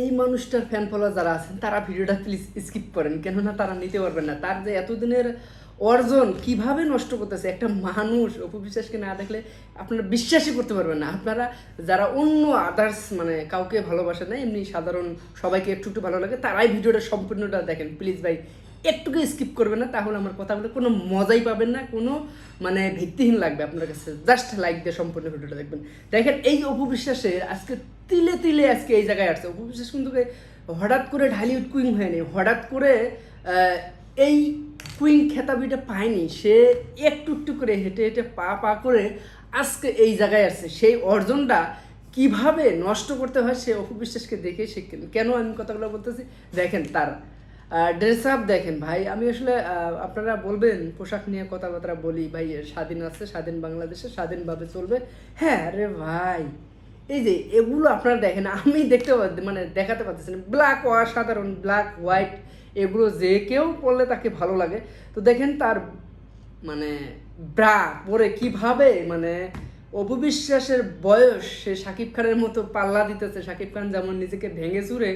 এই মানুষটার fan follower যারা আছেন, তারা ভিডিওটা প্লিজ স্কিপ করেন, কেননা তারা নিতে পারবেন না। তার যে এতদিনের অর্জন কীভাবে নষ্ট করতেছে, একটা মানুষ অপবিশ্বাসকে না দেখলে আপনারা বিশ্বাসই করতে পারবেন না। আপনারা যারা অন্য আদার্স মানে কাউকে ভালোবাসে না, এমনি সাধারণ সবাইকে একটু একটু ভালো লাগে, তারাই ভিডিওটা সম্পূর্ণটা দেখেন। প্লিজ ভাই একটুকু স্কিপ করবেন না, তাহলে আমার কথাগুলো কোনো মজাই পাবেন না, কোনো মানে ভিত্তিহীন লাগবে আপনার কাছে। জাস্ট লাইক দিয়ে সম্পূর্ণ ভিডিওটা দেখবেন। দেখেন, এই অপবিশ্বাসের আজকে তিলে তিলে আজকে এই জায়গায় আসছে। অপবিশ্বাস কিন্তু হঠাৎ করে ঢালিউড কুইং হয়নি, হঠাৎ করে এই কুইং খেতাবিটা পায়নি। সে একটু একটু করে হেঁটে হেঁটে পা পা করে আজকে এই জায়গায় আসছে। সেই অর্জনটা কীভাবে নষ্ট করতে হয়, সে অপবিশ্বাসকে দেখে শিখেন কেন আমি কথাগুলো বলতেছি? দেখেন তার ড্রেস আপ দেখেন ভাই, আমি আসলে আপনারা বলবেন পোশাক নিয়ে কথাবার্তা বলি, ভাই, স্বাধীন আছে, স্বাধীন বাংলাদেশে স্বাধীনভাবে চলবে। হ্যাঁ রে ভাই, এই যে এগুলো আপনারা দেখেন, আমি দেখতে মানে দেখাতে পারতেছি ব্ল্যাক অসাধারণ ব্ল্যাক হোয়াইট এগুলো যে কেউ পরলে তাকে ভালো লাগে। তো দেখেন তার মানে ব্রা পরে কীভাবে মানে অপবিশ্বাসের বয়স, সে শাকিব খানের মতো পাল্লা দিতেছে, শাকিব খান যেমন নিজেকে ভেঙে চুরে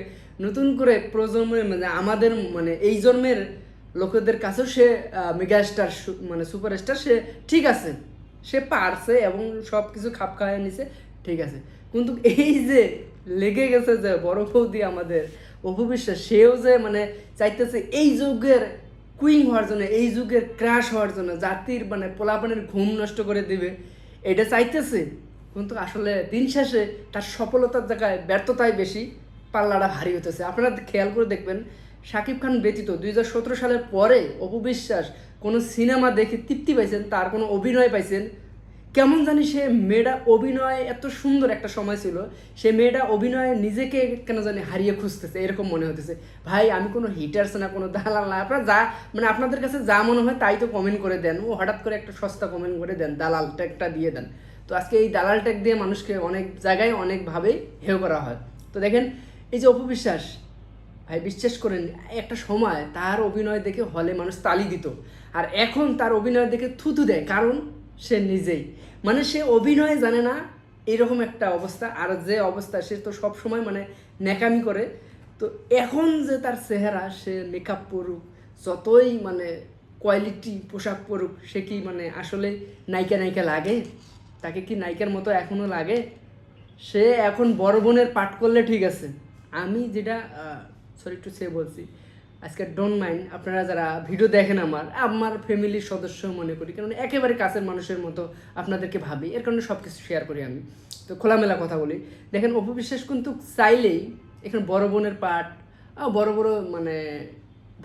নতুন করে প্রজন্মের মানে আমাদের মানে এই জন্মের লোকেদের কাছেও সে মেগাস্টার মানে সুপারস্টার সে ঠিক আছে। সে পারছে এবং সব কিছু খাপ খাওয়ায় নিছে, ঠিক আছে। কিন্তু এই যে লেগে গেছে যে বড় বৌদি আমাদের অপবিশ্বাস সেও যে মানে চাইতেছে এই যুগের কুইং হওয়ার জন্য, এই যুগের ক্রাশ হওয়ার জন্য, জাতির মানে পোলাপানের ঘুম নষ্ট করে দিবে, এটা চাইতেছে। কিন্তু আসলে দিন শেষে তার সফলতার জায়গায় ব্যর্থতাই বেশি। পাল্লাটা ভারী হতেছে আপনারা খেয়াল করে দেখবেন, শাকিব খান ব্যতীত দুই হাজার সতেরো সালের পরে অপবিশ্বাস কোনো সিনেমা দেখে তৃপ্তি পাইছেন, তার কোনো অভিনয় পাইছেন। কেমন জানি সে মেয়েটা অভিনয় এত সুন্দর একটা সময় ছিল, সে মেয়েটা অভিনয়ে নিজেকে কেন জানি হারিয়ে খুঁজতেছে, এরকম মনে হতেছে ভাই, আমি কোনো হিটার্স না, কোনো দালাল না, আপনারা যা মানে আপনাদের কাছে যা মনে হয় তাই তো কমেন্ট করে দেন। ও হঠাৎ করে একটা সস্তা কমেন্ট করে দেন, দালাল ট্যাগটা দিয়ে দেন। তো আজকে এই দালাল ট্যাগ দিয়ে মানুষকে অনেক জায়গায় অনেকভাবেই হেয় করা হয়। তো দেখেন এই যে অপবিশ্বাস, ভাই বিশ্বাস করেন, একটা সময় তার অভিনয় দেখে হলে মানুষ তালি দিত। আর এখন তার অভিনয় দেখে থুতু দেয়, কারণ সে নিজেই। মানে সে অভিনয় জানে না, এরকম একটা অবস্থা। আর যে অবস্থা, সে তো সব সময় মানে ন্যাকামি করে। তো এখন যে তার চেহারা, সে মেকআপ পরুক, যতই মানে কোয়ালিটি পোশাক পরুক, সে কি মানে আসলে নায়িকা নায়িকা লাগে? তাকে কি নায়িকার মতো এখনও লাগে? সে এখন বড় বোনের পাঠ করলে ঠিক আছে। আমি যেটা সরি একটু সে বলছি। আজকে ডোন্ট মাইন্ড আপনারা যারা ভিডিও দেখেন আমার আমার ফ্যামিলির সদস্য মনে করি, কারণ একেবারে কাছের মানুষের মতো আপনাদেরকে ভাবি, এর কারণে সব কিছু শেয়ার করি আমি। তো খোলামেলা কথা বলি। দেখেন অপবিশ্বাস কিন্তু চাইলেই এখানে বড় বোনের পাঠ বড় বড় মানে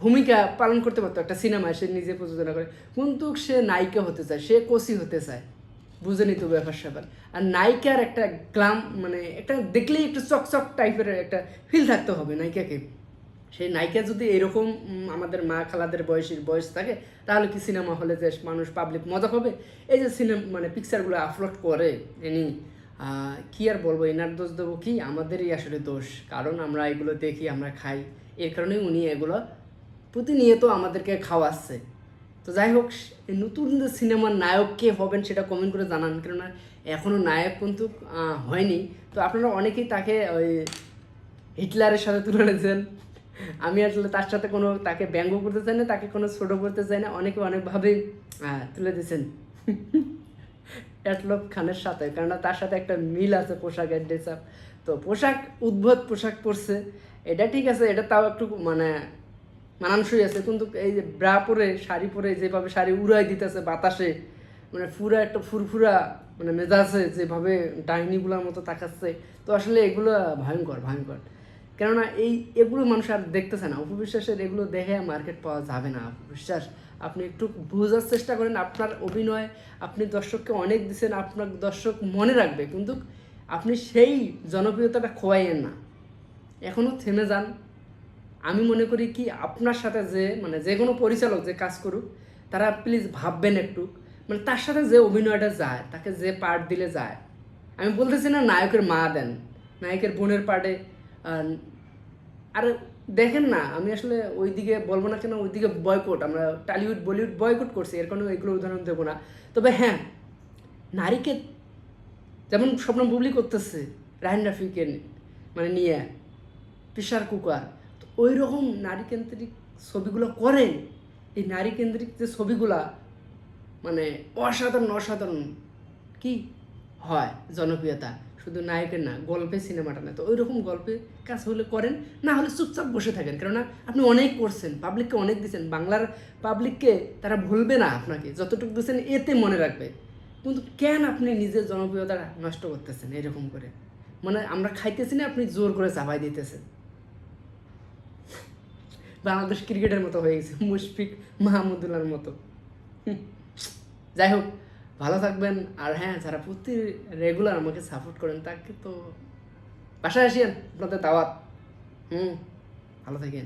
ভূমিকা পালন করতে পারতো। একটা সিনেমায় সে নিজে প্রযোজনা করে। কিন্তু সে নায়িকা হতে চায়, সে কোসি হতে চায়। বুঝেনি হবে ব্যাপার স্যাপার। আর নায়িকার একটা গ্লাম মানে একটা দেখলেই একটু চকচক টাইপের একটা ফিল থাকতে হবে নায়িকাকে। সেই নায়িকা যদি এরকম আমাদের মা খালাদের বয়সের বয়স থাকে, তাহলে কি সিনেমা হলে যে মানুষ পাবলিক মজা হবে এই যে সিনেমা মানে পিকচারগুলো আপলোড করে এনি কি আর বলব, এনার দোষ দেবো কি? আমাদেরই আসলে দোষ। কারণ আমরা এগুলো দেখি, আমরা খাই। এর কারণে উনি এগুলো প্রতিনিয়ত আমাদেরকে খাওয়াচ্ছে। তো যাই হোক নতুন যে সিনেমার নায়ক কে হবেন সেটা কমেন্ট করে জানান, কেননা এখনও নায়ক কিন্তু হয়নি। তো আপনারা অনেকেই তাকে ওই হিটলারের সাথে তুলে নিয়েছেন। আমি আসলে তার সাথে কোনো, তাকে ব্যঙ্গ করতে চাই না, তাকে কোনো ছোটো করতে চাই না, অনেকে অনেকভাবেই তুলে দিয়েছেন। এটলব খানের সাথে, কেননা তার সাথে একটা মিল আছে পোশাকের ড্রেস আপ তো পোশাক, উদ্ভট পোশাক পরছে। এটা ঠিক আছে, এটা তাও একটু মানে মানানসই আছে, কিন্তু এই যে ব্রা পরে, শাড়ি পরে যেভাবে শাড়ি উড়াই দিতেছে বাতাসে মানে ফুরা একটা ফুরফুরা মানে মেজাজে যেভাবে ডাইনিগুলোর মতো তাকাচ্ছে, তো আসলে এগুলো ভয়ঙ্কর ভয়ঙ্কর। কেননা এই, এগুলো মানুষ আর দেখতেছে না। অপবিশ্বাসের এগুলো দেখে মার্কেট পাওয়া যাবে না। অপবিশ্বাস, আপনি একটু বোঝার চেষ্টা করেন, আপনার অভিনয়, আপনি দর্শককে অনেক দিচ্ছেন আপনার দর্শক মনে রাখবে, কিন্তু আপনি সেই জনপ্রিয়তাটা খোয়াইয়েন না। এখনও থেমে যান আমি মনে করি কি আপনার সাথে যে মানে যে কোনো পরিচালক যে কাজ করুক, তারা প্লিজ ভাববেন একটু। মানে তার সাথে যে অভিনয়টা যায়, তাকে যে পার্ট দিলে যায়। আমি বলতেছি না নায়কের মা দেন, নায়কের বোনের পার্টে আর দেখেন না, আমি আসলে ওইদিকে বলব না কেন, ওইদিকে বয়কট আমরা টালিউড বলিউড বয়কট করছি, এর কারণে এগুলো উদাহরণ দেবো না। তবে হ্যাঁ নারীকে যেমন স্বপ্ন বুবলি করতেছে রাহিন রাফিকে মানে নিয়ে প্রেশার কুকার। ওই রকম নারী কেন্দ্রিক ছবিগুলো করেন। এই নারীকেন্দ্রিক যে ছবিগুলা মানে অসাধারণ অসাধারণ কি হয় জনপ্রিয়তা? শুধু নায়কের না, গল্পে সিনেমাটা না। তো ওই রকম গল্পে কাজ হলে করেন, না হলে চুপচাপ বসে থাকেন। কেননা আপনি অনেক করছেন পাবলিককে অনেক দিচ্ছেন। বাংলার পাবলিককে তারা ভুলবে না আপনাকে। যতটুকু দিচ্ছেন, এতে মনে রাখবে। কিন্তু কেন আপনি নিজের জনপ্রিয়তা নষ্ট করতেছেন এরকম করে? মানে আমরা খাইতেছি না, আপনি জোর করে চাপাই দিতেছেন। বাংলাদেশ ক্রিকেটের মতো হয়ে গেছে, মুশফিক মাহমুদুল্লার মতো। যাই হোক, ভালো থাকবেন। আর হ্যাঁ যারা প্রতি রেগুলার আমাকে সাপোর্ট করেন, তাকে তো বাসায় আসিয়েন আপনাদের দাওয়াত। হুম, ভালো থাকেন।